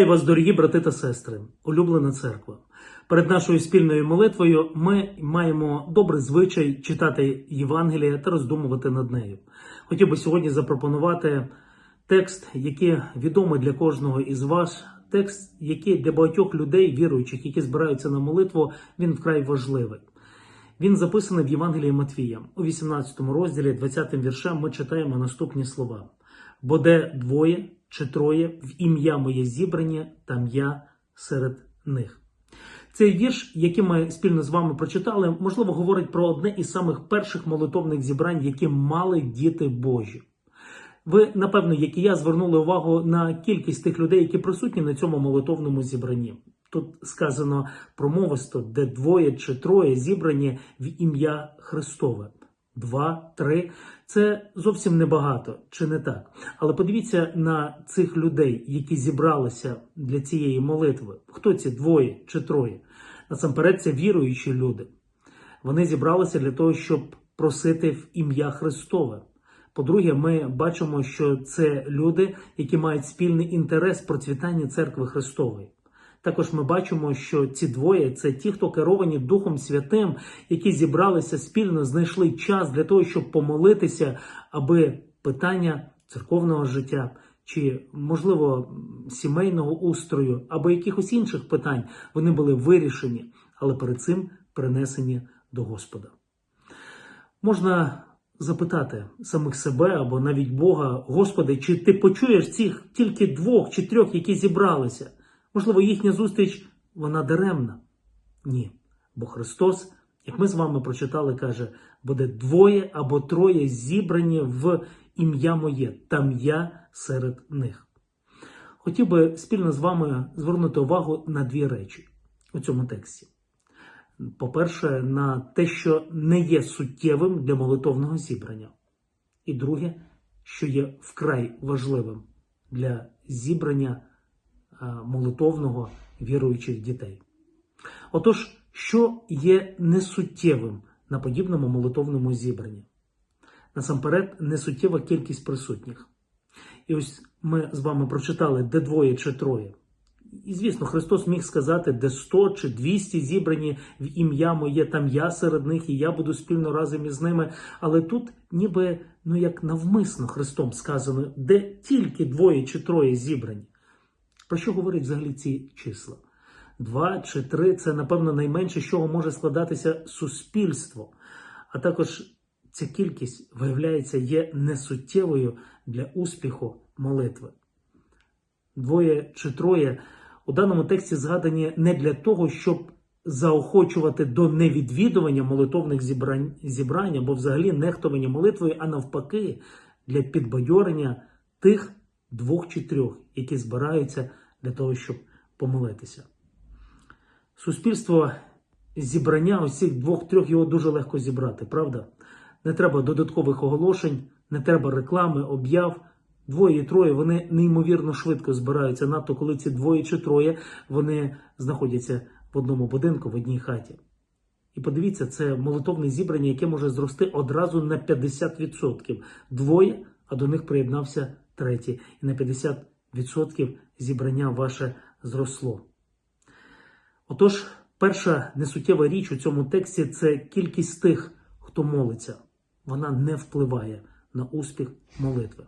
Вітаю вас, дорогі брати та сестри, улюблена церква. Перед нашою спільною молитвою ми маємо добрий звичай читати Євангелія та роздумувати над нею. Хотів би сьогодні запропонувати текст, який відомий для кожного із вас. Текст, який для багатьох людей, віруючих, які збираються на молитву, він вкрай важливий. Він записаний в Євангелії Матвія у 18 розділі, 20 віршем. Ми читаємо наступні слова: бо де двоє чи троє в ім'я моє зібрані, там я серед них. Цей вірш, який ми спільно з вами прочитали, можливо, говорить про одне із самих перших молитовних зібрань, які мали діти Божі. Ви, напевно, як і я, звернули увагу на кількість тих людей, які присутні на цьому молитовному зібранні. Тут сказано промовисто, де двоє чи троє зібрані в ім'я Христове. Два, три це зовсім небагато, чи не так? Але подивіться на цих людей, які зібралися для цієї молитви. Хто ці двоє чи троє? Насамперед, це віруючі люди. Вони зібралися для того, щоб просити в ім'я Христове. По-друге, ми бачимо, що це люди, які мають спільний інтерес процвітання церкви Христової. Також ми бачимо, що ці двоє це ті, хто керовані Духом Святим, які зібралися спільно, знайшли час для того, щоб помолитися, аби питання церковного життя чи, можливо, сімейного устрою або якихось інших питань вони були вирішені, але перед цим принесені до Господа. Можна запитати самих себе або навіть Бога, Господи, чи ти почуєш цих тільки двох чи трьох, які зібралися? Можливо, їхня зустріч вона даремна? Ні. Бо Христос, як ми з вами прочитали, каже, буде двоє або троє зібрані в ім'я моє, там я серед них. Хотів би спільно з вами звернути увагу на дві речі у цьому тексті. По-перше, на те, що не є суттєвим для молитовного зібрання. І друге, що є вкрай важливим для зібрання молитовного віруючих дітей. Отож, що є несуттєвим на подібному молитовному зібранні? Насамперед, несуттєва кількість присутніх. І ось ми з вами прочитали, де двоє чи троє. І, звісно, Христос міг сказати, де 100 чи 200 зібрані в ім'я моє, там я серед них, і я буду спільно разом із ними. Але тут, ніби ну як навмисно Христом сказано, де тільки двоє чи троє зібрані. Про що говорять взагалі ці числа? Два чи три це, напевно, найменше, з чого може складатися суспільство. А також ця кількість, виявляється, є несуттєвою для успіху молитви. Двоє чи троє у даному тексті згадані не для того, щоб заохочувати до невідвідування молитовних зібрань, зібрань або взагалі нехтування молитвою, а навпаки, для підбадьорення тих двох чи трьох, які збираються для того, щоб помолитися. Суспільство зібрання цих двох-трьох його дуже легко зібрати, правда? Не треба додаткових оголошень, не треба реклами, об'яв. Двоє і троє вони неймовірно швидко збираються, надто коли ці двоє чи троє вони знаходяться в одному будинку, в одній хаті. І подивіться, це молитовне зібрання, яке може зрости одразу на 50%. Двоє, а до них приєднався третій. І на 50% зібрання ваше зросло. Отож, перша несуттєва річ у цьому тексті це кількість тих, хто молиться. Вона не впливає на успіх молитви.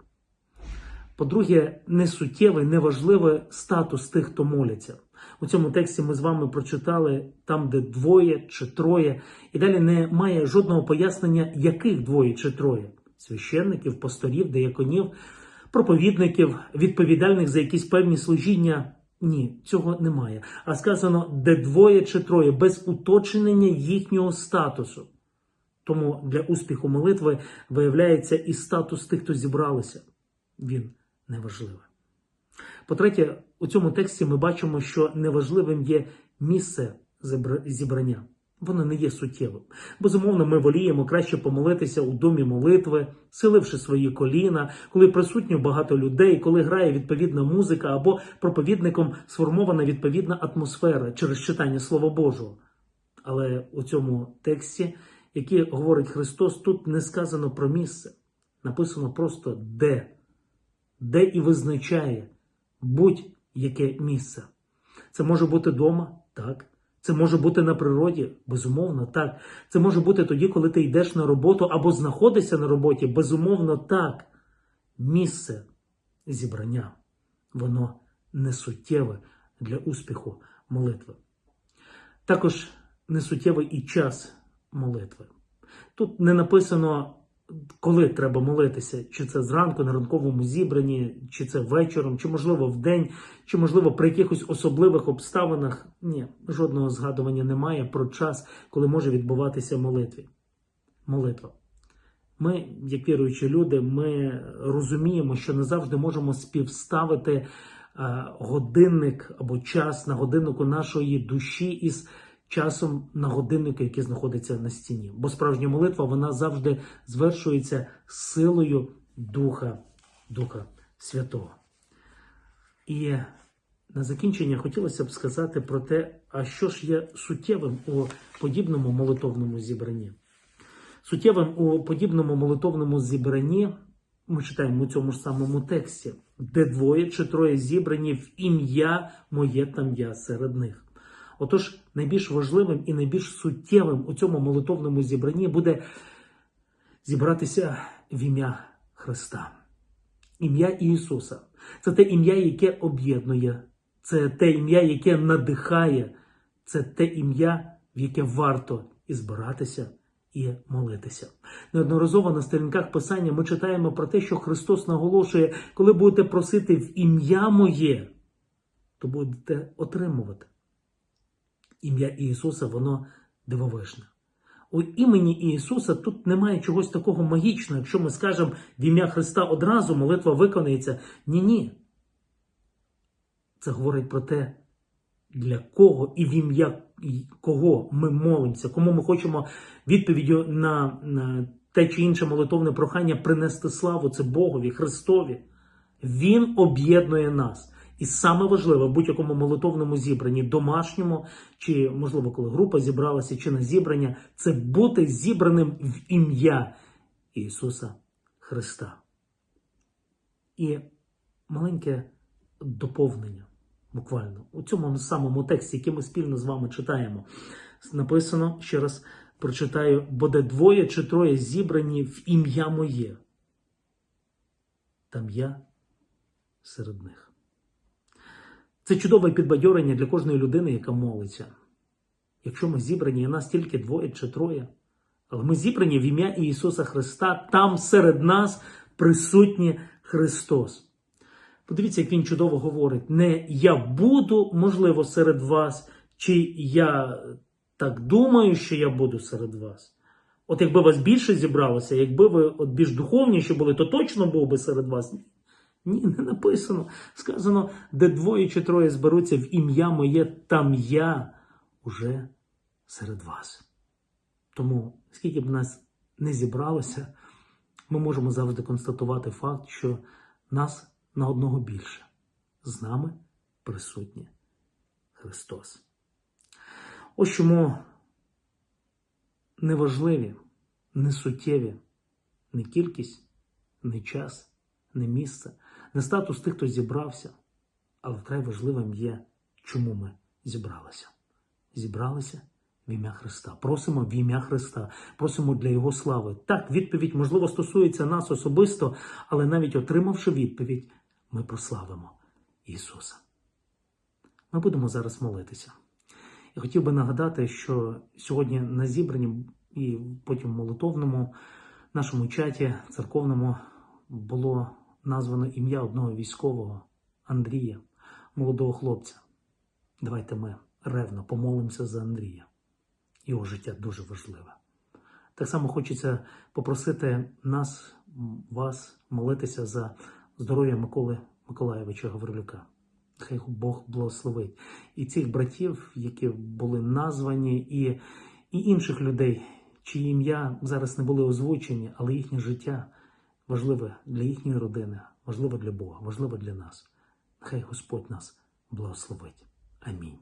По-друге, несуттєвий, неважливий статус тих, хто моляться. У цьому тексті ми з вами прочитали там, де двоє чи троє, і далі немає жодного пояснення, яких двоє чи троє священників, пасторів, деяконів, проповідників, відповідальних за якісь певні служіння. Ні, цього немає. А сказано, де двоє чи троє, без уточнення їхнього статусу. Тому для успіху молитви виявляється і статус тих, хто зібралися. Він неважливий. По-третє, у цьому тексті ми бачимо, що неважливим є місце зібрання. Воно не є суттєвим. Безумовно, ми воліємо краще помолитися у домі молитви, силивши свої коліна, коли присутньо багато людей, коли грає відповідна музика або проповідником сформована відповідна атмосфера через читання Слова Божого. Але у цьому тексті, який говорить Христос, тут не сказано про місце. Написано просто де, де і визначає будь яке місце. Це може бути вдома, так. Це може бути на природі, безумовно, так. Це може бути тоді, коли ти йдеш на роботу або знаходишся на роботі, безумовно, так. Місце зібрання, воно не суттєве для успіху молитви. Також не суттєвий і час молитви. Тут не написано, коли треба молитися, чи це зранку на ранковому зібранні, чи це вечором, чи можливо в день, чи можливо при якихось особливих обставинах. Ні, жодного згадування немає про час, коли може відбуватися молитві. Молитва. Ми, як віруючі люди, ми розуміємо, що не завжди можемо співставити е, годинник або час на годиннику нашої душі із часом на годиннику, який знаходиться на стіні. Бо справжня молитва вона завжди звершується силою Духа, Духа Святого. І на закінчення хотілося б сказати про те, а що ж є суттєвим у подібному молитовному зібранні. Суттєвим у подібному молитовному зібранні ми читаємо у цьому ж самому тексті, де двоє чи троє зібрані в ім'я моє там я серед них. Отож, найбільш важливим і найбільш суттєвим у цьому молитовному зібранні буде зібратися в ім'я Христа, ім'я Ісуса. Це те ім'я, яке об'єднує, це те ім'я, яке надихає, це те ім'я, в яке варто і збиратися і молитися. Неодноразово на сторінках Писання ми читаємо про те, що Христос наголошує, коли будете просити в ім'я моє, то будете отримувати. Ім'я Ісуса, воно дивовижне. У імені Ісуса тут немає чогось такого магічного. Якщо ми скажемо в ім'я Христа одразу молитва виконається. Ні, ні. Це говорить про те, для кого і в ім'я кого ми молимося, кому ми хочемо відповіддю на, на те чи інше молитовне прохання принести славу це Богові, Христові. Він об'єднує нас. І саме важливе в будь-якому молитовному зібранні, домашньому, чи, можливо, коли група зібралася, чи на зібрання, це бути зібраним в ім'я Ісуса Христа. І маленьке доповнення, буквально, у цьому самому тексті, який ми спільно з вами читаємо, написано, ще раз прочитаю, буде двоє чи троє зібрані в ім'я моє. Там я серед них. Це чудове підбадьорення для кожної людини, яка молиться. Якщо ми зібрані, і нас тільки двоє чи троє, але ми зібрані в ім'я Ісуса Христа, там серед нас присутній Христос. Подивіться, як він чудово говорить: не я буду, можливо, серед вас, чи я так думаю, що я буду серед вас. От якби вас більше зібралося, якби ви от більш духовніші були, то точно був би серед вас. Ні, не написано. Сказано, де двоє чи троє зберуться в ім'я моє, там я уже серед вас. Тому, скільки б нас не зібралося, ми можемо завжди констатувати факт, що нас на одного більше. З нами присутній Христос. Ось чому неважливі, не суттєві не кількість, не час не місце, не статус тих, хто зібрався, але вкрай важливим є, чому ми зібралися. Зібралися в ім'я Христа. Просимо в ім'я Христа, просимо для Його слави. Так, відповідь, можливо, стосується нас особисто, але навіть отримавши відповідь, ми прославимо Ісуса. Ми будемо зараз молитися. Я хотів би нагадати, що сьогодні на зібранні і потім в молитовному нашому чаті церковному було названо ім'я одного військового Андрія, молодого хлопця. Давайте ми ревно помолимося за Андрія. Його життя дуже важливе. Так само хочеться попросити нас, вас, молитися за здоров'я Миколи Миколаєвича Гаврилюка. Хай Бог благословить. І цих братів, які були названі, і, і інших людей, чиї ім'я зараз не були озвучені, але їхнє життя важливе для їхньої родини, важливе для Бога, важливе для нас. Хай Господь нас благословить. Амінь.